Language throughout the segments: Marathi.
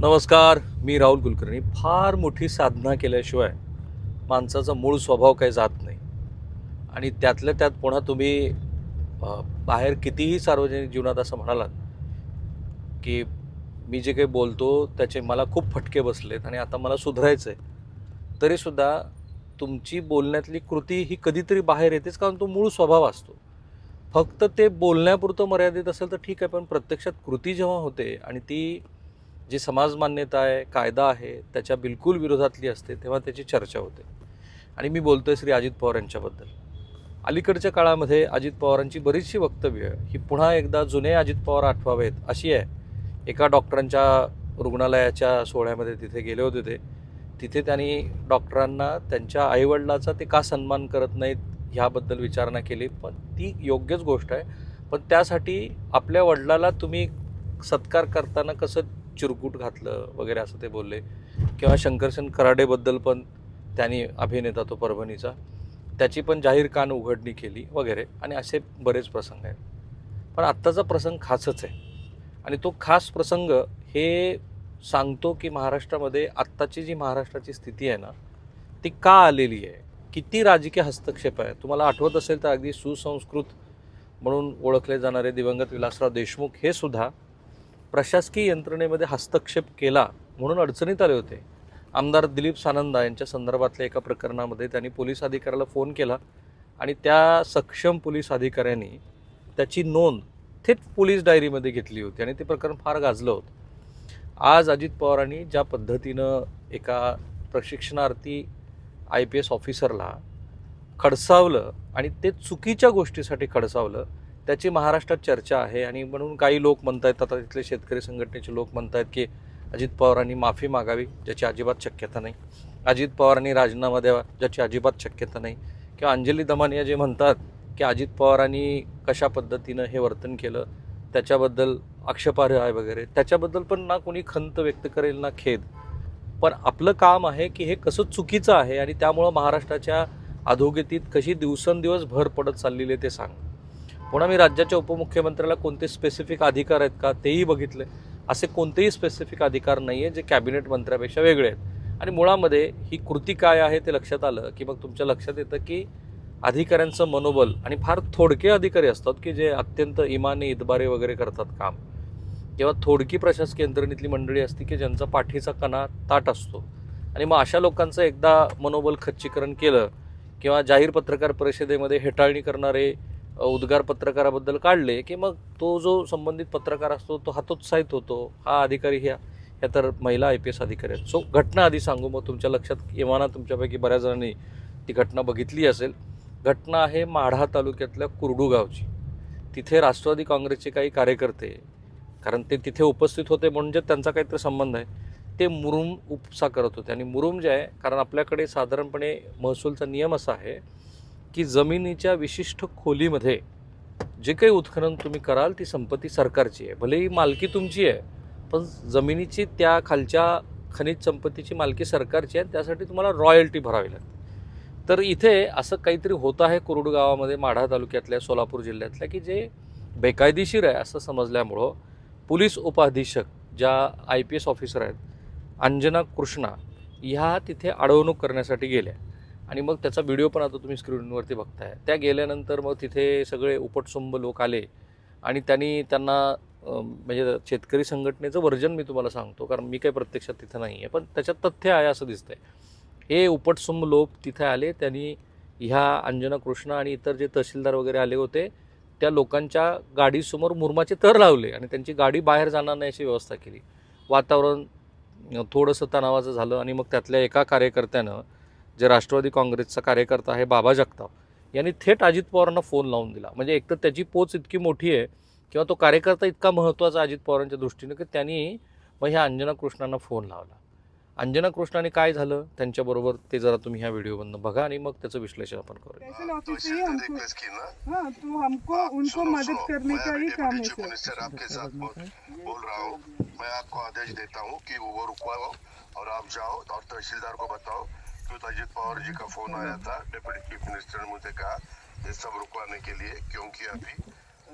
नमस्कार मी राहुल कुलकर्णी. फार मोठी साधना केल्याशिवाय माणसाचा मूळ स्वभाव काही जात नाही. आणि त्यातल्या त्यात पुन्हा तुम्ही बाहेर कितीही सार्वजनिक जीवनात असं म्हणालात की मी जे काही बोलतो त्याचे मला खूप फटके बसलेत आणि आता मला सुधारायचं आहे तरीसुद्धा तुमची बोलण्यातली कृती ही कधीतरी बाहेर येतेच कारण तो मूळ स्वभाव असतो. फक्त ते बोलण्यापुरतं मर्यादित असेल तर ठीक आहे पण प्रत्यक्षात कृती जेव्हा होते आणि ती जी समाज मान्यता आहे कायदा आहे त्याच्या बिलकुल विरोधातली असते तेव्हा त्याची चर्चा होते. आणि मी बोलतो आहे श्री अजित पवार यांच्याबद्दल. अलीकडच्या काळामध्ये अजित पवारांची बरीचशी वक्तव्य ही पुन्हा एकदा जुने अजित पवार आठवावेत अशी आहे. एका डॉक्टरांच्या रुग्णालयाच्या सोहळ्यामध्ये तिथे गेले होते ते. तिथे त्यांनी डॉक्टरांना त्यांच्या आईवडिलाचा ते का सन्मान करत नाहीत ह्याबद्दल विचारणा केली पण ती योग्यच गोष्ट आहे. पण त्यासाठी आपल्या वडिलाला तुम्ही सत्कार करताना कसं चिरकूट घातलं वगैरे असं ते बोलले. किंवा शंकरसेन कराडेबद्दल पण त्यांनी अभिनेता तो परभणीचा. त्याची पण जाहीर कान उघडणी केली वगैरे. आणि असे बरेच प्रसंग आहेत. पण आत्ताचा प्रसंग खासच आहे. आणि तो खास प्रसंग हे सांगतो की महाराष्ट्रामध्ये आत्ताची जी महाराष्ट्राची स्थिती आहे ना ती का आलेली आहे? किती राजकीय हस्तक्षेप आहे? तुम्हाला आठवत असेल तर अगदी सुसंस्कृत म्हणून ओळखले जाणारे दिवंगत विलासराव देशमुख हे सुद्धा प्रशासकीय यंत्रणेमध्ये हस्तक्षेप केला म्हणून अडचणीत आले होते. आमदार दिलीप सानंदा यांच्या संदर्भातल्या एका प्रकरणामध्ये त्यांनी पोलीस अधिकाऱ्याला फोन केला आणि त्या सक्षम पोलीस अधिकाऱ्यांनी त्याची नोंद थेट पोलीस डायरीमध्ये घेतली होती आणि ते प्रकरण फार गाजलं होतं. आज अजित पवारांनी ज्या पद्धतीनं एका प्रशिक्षणार्थी आय पी एस ऑफिसरला खडसावलं आणि ते चुकीच्या गोष्टीसाठी खडसावलं त्याची महाराष्ट्रात चर्चा आहे आणि म्हणून काही लोक म्हणतायत आता तिथले शेतकरी संघटनेचे लोक म्हणतायत की अजित पवारांनी माफी मागावी ज्याची अजिबात शक्यता नाही. अजित पवारांनी राजीनामा द्यावा ज्याची अजिबात शक्यता नाही. किंवा अंजली दमानिया जे म्हणतात की अजित पवारांनी कशा पद्धतीनं हे वर्तन केलं त्याच्याबद्दल आक्षेपार्ह आहे वगैरे त्याच्याबद्दल पण ना कोणी खंत व्यक्त करेल ना खेद. पण आपलं काम आहे की हे कसं चुकीचं आहे आणि त्यामुळं महाराष्ट्राच्या अधोगतीत कशी दिवसेंदिवस भर पडत चाललेली आहे ते सांग. पुन्हा मी राज्याच्या उपमुख्यमंत्र्याला कोणते स्पेसिफिक अधिकार आहेत का तेही बघितले. असे कोणतेही स्पेसिफिक अधिकार नाही आहे जे कॅबिनेट मंत्र्यापेक्षा वेगळे आहेत. आणि मुळामध्ये ही कृती काय आहे ते लक्षात आलं की मग तुमच्या लक्षात येतं की अधिकाऱ्यांचं मनोबल आणि फार थोडके अधिकारी असतात की जे अत्यंत इमाने इतबारे वगैरे करतात काम. किंवा थोडकी प्रशासकीय यंत्रणेतली मंडळी असते की ज्यांचा पाठीचा कणा ताट असतो. आणि मग अशा लोकांचं एकदा मनोबल खच्चीकरण केलं किंवा जाहीर पत्रकार परिषदेमध्ये हेटाळणी करणारे उद्गार पत्रकाराबद्दल काढले की मग तो जो संबंधित पत्रकार असतो तो हतोत्साहित होतो. हा अधिकारी ह्या ह्या तर महिला आय पी एस अधिकारी आहेत. सो घटना आधी सांगू. मग तुमच्या लक्षात येवाना तुमच्यापैकी बऱ्याच जणांनी ती घटना बघितली असेल. घटना आहे माढा तालुक्यातल्या कुरडू गावची. तिथे राष्ट्रवादी काँग्रेसचे काही कार्यकर्ते कारण ते तिथे उपस्थित होते म्हणजे त्यांचा काहीतरी संबंध आहे. ते मुरुम उपसा करत होते. आणि मुरुम जे आहे कारण आपल्याकडे साधारणपणे महसूलचा नियम असा आहे की जमिनीच्या विशिष्ट खोलीमध्ये जे काही उत्खनन तुम्ही कराल ती संपत्ती सरकारची आहे. भले ही मालकी तुमची आहे पण जमिनीची त्या खालच्या खनिज संपत्तीची मालकी सरकारची आहे त्यासाठी तुम्हाला रॉयल्टी भरावी लागते. तर इथे असं काहीतरी होत आहे कुरुड गावामध्ये माढा तालुक्यातल्या सोलापूर जिल्ह्यातल्या की जे बेकायदेशीर आहे असं समजल्यामुळं पोलीस उपाधीक्षक ज्या आय पी एस ऑफिसर आहेत अंजना कृष्णा ह्या तिथे अडवणूक करण्यासाठी गेल्या. आणि मग त्याचा व्हिडिओ पण आता तुम्ही स्क्रीनवरती बघताय. त्या गेल्यानंतर मग तिथे सगळे उपटसुंब लोक आले आणि त्यांनी त्यांना म्हणजे शेतकरी संघटनेचं वर्जन मी तुम्हाला सांगतो कारण मी काही प्रत्यक्षात तिथं नाही आहे पण त्याच्यात तथ्य आहे असं दिसतंय. हे उपटसुंब लोक तिथे आले त्यांनी ह्या अंजना कृष्णा आणि इतर जे तहसीलदार वगैरे आले होते त्या लोकांच्या गाडीसमोर मुरमाचे तर लावले आणि त्यांची गाडी बाहेर जाणार नाही अशी व्यवस्था केली. वातावरण थोडंसं तणावाचं झालं आणि मग त्यातल्या एका कार्यकर्त्यानं जे राष्ट्रवादी काँग्रेसचा कार्यकर्ता आहे बाबा जगताप यांनी थेट अजित पवारांना फोन लावून दिला. म्हणजे एकतर त्याची पोच इतकी मोठी आहे किंवा तो कार्यकर्ता इतका महत्त्वाचा अजित पवारांच्या दृष्टीनं की त्यांनी मग ह्या अंजना कृष्णांना फोन लावला. अंजना कृष्णाने काय झालं? त्यांच्याबरोबर ते जरा तुम्ही ह्या व्हिडिओमधनं बघा आणि मग त्याचं विश्लेषण आपण करूया. ही हाँ ही है हूँ। हूँ और आप जाओ और तहसीलदार को बताओ तो अजित पवार जी का फ़ोन आया था। डिप्टी चीफ मिनिस्टर ने मुझे कहा, ये सब रुकवाने के लिए, क्योंकि अभी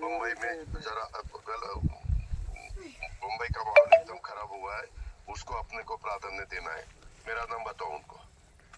मुंबई में जरा मुंबई का माहौल एकदम खराब हुआ है। उसको अपने को प्राधान्य देना है। मेरा नाम बताओ उनको।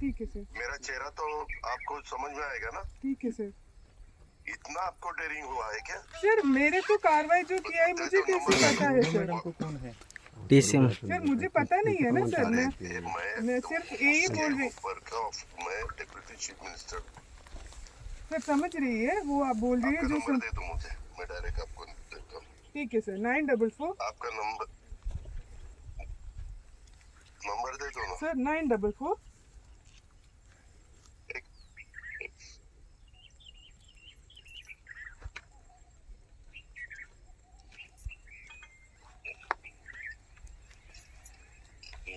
ठीक है सर मेरा चेहरा तो आपको समझ में आएगा ना? ठीक है सर इतना आपको डेरिंग हुआ है क्या? सर मेरे तो कार्रवाई जो किया है मुझे कैसे पता है सर सर मुझे पता नहीं है ना सर मैं मैं मैं सिर्फ़ यही बोल रही मैं डिप्यूटी चीफ मिनिस्टर सर समझ रही है वो आप बोल रही है जो सम... दे दो मुझे। मैं डायरेक्ट आपको देता हूँ। ठीक है सर नाइन डबल फोर आपका नंबर नंबर दे दो सर नाइन डबल फोर एक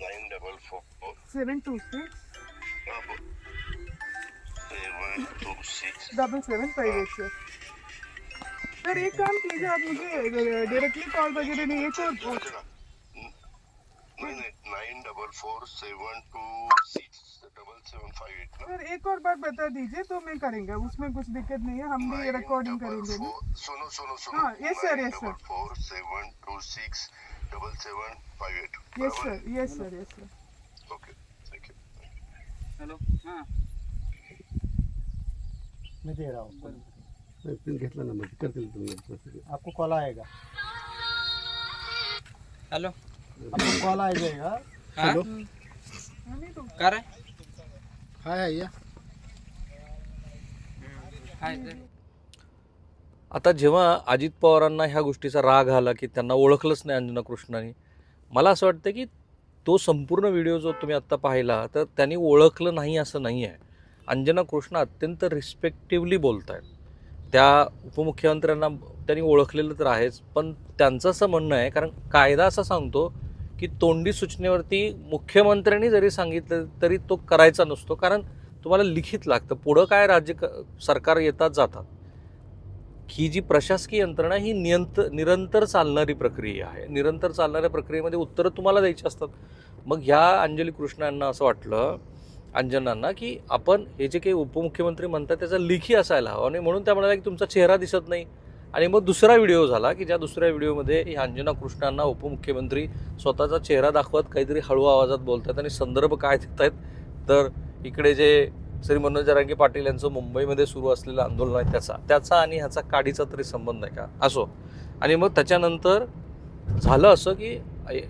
nine double four seven two six seven two six double seven five eight sir sir एक काम कीजिए आप मुझे डायरेक्टली कॉल वगैरह नहीं है नहीं nine double four seven two six double seven five eight sir एक और बार बता दीजिए तो मैं करेंगे उसमें कुछ दिक्कत नहीं है हम भी रिकॉर्डिंग करेंगे सुनो सुनो सुनो। हाँ, yes, sir, yes, sir. Four seven two six double seven five eight yes sir yes sir yes sir okay hello. हाँ. मैं दे रहा हूँ नाही, पिन घेतला ना म्हणजे करतील तुम्ही. आपको कॉल आएगा. हेलो. आपको कॉल आ जाएगा हाँ. का रे? हाय हाय या हाय आता जेव्हा अजित पवारांना ह्या गोष्टीचा राग आला की त्यांना ओळखलंच नाही अंजना कृष्णाने मला असं वाटतं की तो संपूर्ण व्हिडिओ जो तुम्ही आत्ता पाहिला तर त्यांनी ओळखलं नाही असं नाही आहे अंजना कृष्ण अत्यंत रिस्पेक्टिव्हली बोलत आहेत त्या उपमुख्यमंत्र्यांना त्यांनी ओळखलेलं तर आहेच पण त्यांचं असं म्हणणं आहे कारण कायदा असा सांगतो की तोंडी सूचनेवरती मुख्यमंत्र्यांनी जरी सांगितलं तरी तो करायचा नसतो कारण तुम्हाला लिखित लागतं. पुढं काय राज्य क- सरकार येतात जातात. ही जी प्रशासकीय यंत्रणा ही नियंत निरंतर चालणारी प्रक्रिया आहे. निरंतर चालणाऱ्या प्रक्रियेमध्ये उत्तरं तुम्हाला द्यायची असतात. मग ह्या अंजली कृष्णांना असं वाटलं अंजनांना की आपण हे जे काही उपमुख्यमंत्री म्हणतात त्याचा लिखी असायला हवा. आणि म्हणून त्या म्हणाल्या की तुमचा चेहरा दिसत नाही. आणि मग दुसरा व्हिडिओ झाला की ज्या दुसऱ्या व्हिडिओमध्ये ह्या अंजना कृष्णांना उपमुख्यमंत्री स्वतःचा चेहरा दाखवत काहीतरी हळू आवाजात बोलतात आणि संदर्भ काय देत आहेत तर इकडे जे श्री मनोज रांगे पाटील यांचं मुंबईमध्ये सुरू असलेलं आंदोलन आहे त्याचा. त्याचा आणि ह्याचा काडीचा तरी संबंध आहे का? असो. आणि मग त्याच्यानंतर झालं असं की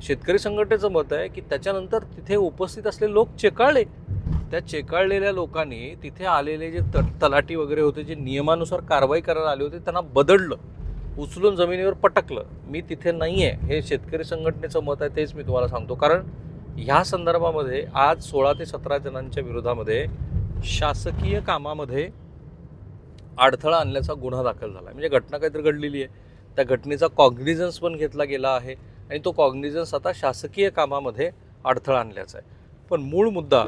शेतकरी संघटनेचं मत आहे की त्याच्यानंतर तिथे उपस्थित असलेले लोक चेकाळले. त्या चेकाळलेल्या लोकांनी तिथे आलेले जे त तलाठी वगैरे होते जे नियमानुसार कारवाई करायला आले होते त्यांना बदललं उचलून जमिनीवर पटकलं. मी तिथे नाही आहे हे शेतकरी संघटनेचं मत आहे तेच मी तुम्हाला सांगतो. कारण ह्या संदर्भामध्ये आज सोळा ते सतरा जणांच्या विरोधामध्ये शासकीय कामामध्ये अडथळा आणल्याचा गुन्हा दाखल झाला आहे. म्हणजे घटना काहीतरी घडलेली आहे. त्या घटनेचा कॉग्निझन्स पण घेतला गेला आहे आणि तो कॉग्निझन्स आता शासकीय कामामध्ये अडथळा आणल्याचा आहे. पण मूळ मुद्दा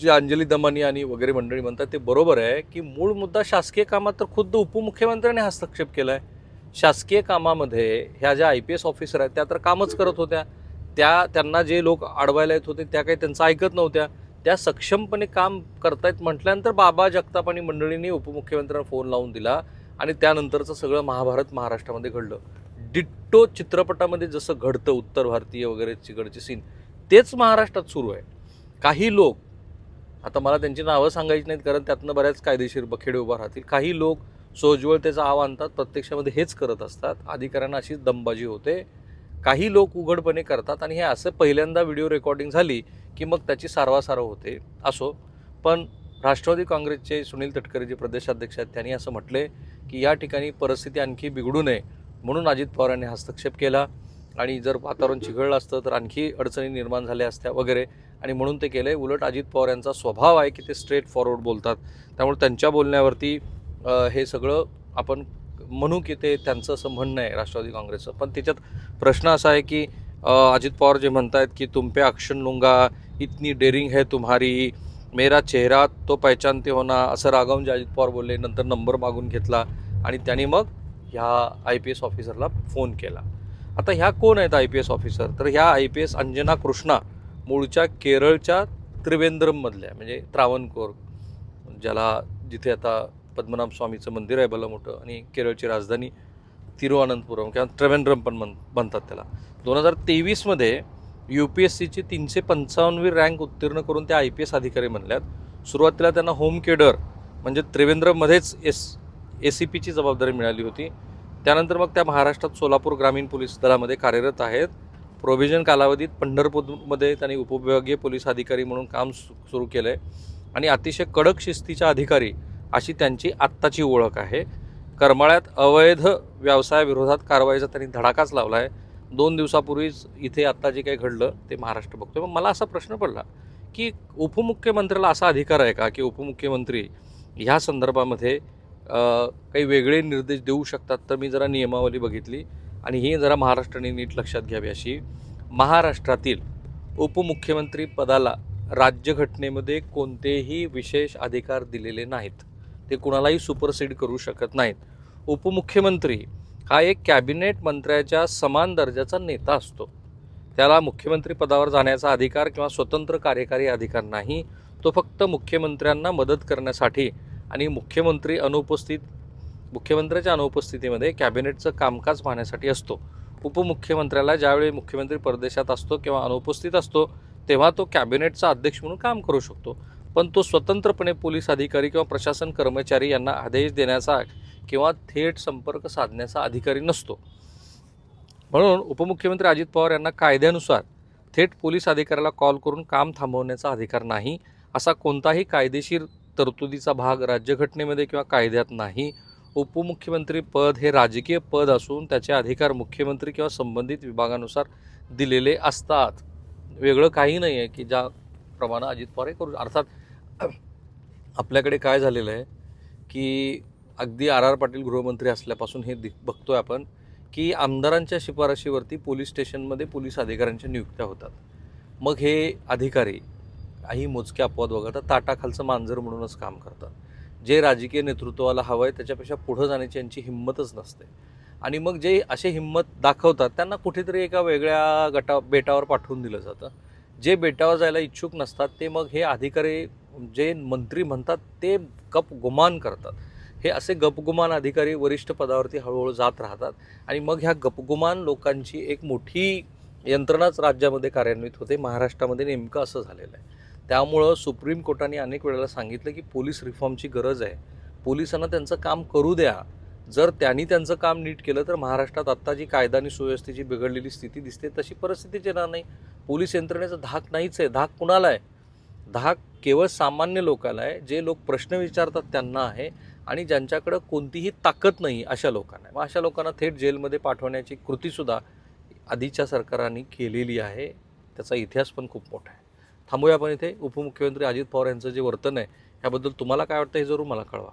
जे अंजली दमानी आणि वगैरे मंडळी म्हणतात ते बरोबर आहे की मूळ मुद्दा शासकीय कामात तर खुद्द उपमुख्यमंत्र्यांनी हस्तक्षेप केला आहे शासकीय कामामध्ये ह्या ज्या आय पी एस ऑफिसर आहेत त्या तर कामच करत होत्या. त्या त्यांना जे लोक अडवायला येत होते त्या काही त्यांचं ऐकत नव्हत्या. त्या सक्षमपणे काम करतायत म्हटल्यानंतर बाबा जगताप आणि मंडळींनी उपमुख्यमंत्र्यांना फोन लावून दिला आणि त्यानंतरचं सगळं महाभारत महाराष्ट्रामध्ये घडलं. डिट्टो चित्रपटामध्ये जसं घडतं उत्तर भारतीय वगैरे तिकडचे सीन तेच महाराष्ट्रात सुरू आहे. काही लोक आता मला त्यांची नावं सांगायची नाहीत कारण त्यातनं बऱ्याच कायदेशीर बखेडे उभा राहतील. काही लोक सोज्वळतेचा आव आणतात प्रत्यक्षामध्ये हेच करत असतात. अधिकाऱ्यांना अशीच दमबाजी होते. काही लोक उघडपणे करतात आणि हे असं पहिल्यांदा व्हिडिओ रेकॉर्डिंग झाली की मग त्याची सारवासारव होते असो. पण राष्ट्रवादी काँग्रेसचे सुनील तटकरे जे प्रदेशाध्यक्ष आहेत त्यांनी असं म्हटले की या ठिकाणी परिस्थिती आणखी बिघडू नये म्हणून अजित पवारांनी हस्तक्षेप केला. आणि जर वातावरण चिघळलं असतं तर आणखी अडचणी निर्माण झाल्या असत्या वगैरे. आणि म्हणून ते केलं. आहे उलट अजित पवार यांचा स्वभाव आहे की ते स्ट्रेट फॉरवर्ड बोलतात. त्यामुळे त्यांच्या बोलण्यावरती हे सगळं आपण म्हणू की ते त्यांचं असं म्हणणं आहे राष्ट्रवादी काँग्रेसचं. पण त्याच्यात प्रश्न असा आहे की अजित पवार जे म्हणतायत की तुम पे लुंगा लूंगा इतनी डेरिंग है तुम्हारी मेरा चेहरा तो पहचानते होना असं रागावून जे अजित पवार बोलले नंतर नंबर मागून घेतला आणि त्याने मग ह्या आय पी एस ऑफिसरला फोन केला. आता ह्या कोण आहेत आय पी एस ऑफिसर तर ह्या I P S Anjana Krishna मूळच्या केरळच्या त्रिवेंद्रममधल्या म्हणजे त्रावणकोर ज्याला जिथे आता पद्मनाभ स्वामीचं मंदिर आहे भलं मोठं आणि केरळची राजधानी तिरुअनंतपुरम किंवा त्रिवेंद्रम पण म्हण म्हणतात त्याला. दोन हजार तेवीसमध्ये यू पी एस सीची तीनशे पंचावन्नवी रँक उत्तीर्ण करून त्या आय पी एस अधिकारी म्हणल्यात सुरुवातीला त्यांना होम केडर म्हणजे त्रिवेंद्रमध्येच एस ए सी पीची जबाबदारी मिळाली होती. त्यानंतर मग त्या महाराष्ट्रात सोलापूर ग्रामीण पोलीस दलामध्ये कार्यरत आहेत. प्रोव्हिजन कालावधीत पंढरपूरमध्ये त्यांनी उपविभागीय पोलीस अधिकारी म्हणून काम सु सुरू केलं आहे आणि अतिशय कडक शिस्तीच्या अधिकारी अशी त्यांची आत्ताची ओळख आहे. करमाळ्यात अवैध व्यवसायाविरोधात कारवाईचा त्यांनी धडाकाच लावला आहे दोन दिवसापूर्वीच इथे आत्ता जे काही घडलं ते महाराष्ट्र बघतोय. मग मला असा प्रश्न पडला की उपमुख्यमंत्र्याला असा अधिकार आहे का की उपमुख्यमंत्री ह्या संदर्भामध्ये काही वेगळे निर्देश देऊ शकतात? तर मी जरा नियमावली बघितली आणि ही जरा महाराष्ट्राने नीट लक्षात घ्यावी अशी. महाराष्ट्रातील उपमुख्यमंत्री पदाला राज्यघटनेमध्ये कोणतेही विशेष अधिकार दिलेले नाहीत. ते कुणालाही सुपरसीड करू शकत नाहीत. उपमुख्यमंत्री हा एक कॅबिनेट मंत्र्याच्या समान दर्जाचा नेता असतो. त्याला मुख्यमंत्री पदावर जाण्याचा अधिकार किंवा स्वतंत्र कार्यकारी अधिकार नाही तो फक्त मुख्यमंत्र्यांना मदत करण्यासाठी आणि मुख्यमंत्री अनुपस्थित मुख्यमंत्र्याच्या अनुपस्थितीमध्ये कॅबिनेटचं कामकाज पाहण्यासाठी असतो. उपमुख्यमंत्र्याला ज्यावेळी मुख्यमंत्री परदेशात असतो किंवा अनुपस्थित असतो तेव्हा तो कॅबिनेटचा अध्यक्ष म्हणून काम करू शकतो. पण तो स्वतंत्रपणे पोलीस अधिकारी किंवा प्रशासन कर्मचारी यांना आदेश देण्याचा किंवा थेट संपर्क साधण्याचा अधिकारी नसतो. म्हणून उपमुख्यमंत्री अजित पवार यांना कायद्यानुसार थेट पोलीस अधिकाऱ्याला कॉल करून काम थांबवण्याचा अधिकार नाही असा कोणताही कायदेशीर तरतुदीचा भाग राज्यघटनेमध्ये किंवा कायद्यात नाही. उपमुख्यमंत्री पद हे राजकीय पद असून त्याचे अधिकार मुख्यमंत्री किंवा संबंधित विभागानुसार दिलेले असतात. वेगळं काही नाही आहे की ज्याप्रमाणे अजित पवार हे करू अर्थात आपल्याकडे काय झालेलं आहे की अगदी आर आर पाटील गृहमंत्री असल्यापासून हे दि बघतो आहे आपण की आमदारांच्या शिफारशीवरती पोलीस स्टेशनमध्ये पोलीस अधिकाऱ्यांच्या नियुक्त्या होतात. मग हे अधिकारी काही मोजके अपवाद वगळता ताटाखालचं मांजर म्हणूनच काम करतात. जे राजकीय नेतृत्वाला हवं आहे त्याच्यापेक्षा पुढं जाण्याची यांची हिंमतच नसते. आणि मग जे असे हिंमत दाखवतात त्यांना कुठेतरी एका वेगळ्या गटा बेटावर पाठवून दिलं जातं. जे बेटावर जायला इच्छुक नसतात ते मग हे अधिकारी जे मंत्री म्हणतात ते गप गुमान करतात. हे असे गपगुमान अधिकारी वरिष्ठ पदावरती हळूहळू जात राहतात आणि मग ह्या गपगुमान लोकांची एक मोठी यंत्रणाच राज्यामध्ये कार्यान्वित होते. महाराष्ट्रामध्ये नेमकं असं झालेलं आहे. त्यामुळं सुप्रीम कोर्टाने अनेक वेळेला सांगितलं की पोलीस रिफॉर्मची गरज आहे. पोलिसांना त्यांचं काम करू द्या. जर त्यांनी त्यांचं काम नीट केलं तर महाराष्ट्रात आत्ता जी कायदा आणि सुव्यवस्थेची बिघडलेली स्थिती दिसते तशी परिस्थितीच येणार नाही. पोलीस यंत्रणेचं धाक नाहीच आहे. धाक कुणाला आहे? धाक केवळ सामान्य लोकाला आहे जे लोक प्रश्न विचारतात त्यांना आहे आणि ज्यांच्याकडं कोणतीही ताकद नाही अशा लोकांना आहे. मग अशा लोकांना थेट जेलमध्ये पाठवण्याची कृतीसुद्धा आधीच्या सरकारांनी केलेली आहे. त्याचा इतिहास पण खूप मोठा आहे. थांबूया आपण इथे. उपमुख्यमंत्री अजित पवार यांचं जे वर्तन आहे याबद्दल तुम्हाला काय वाटतं हे जरूर मला कळवा.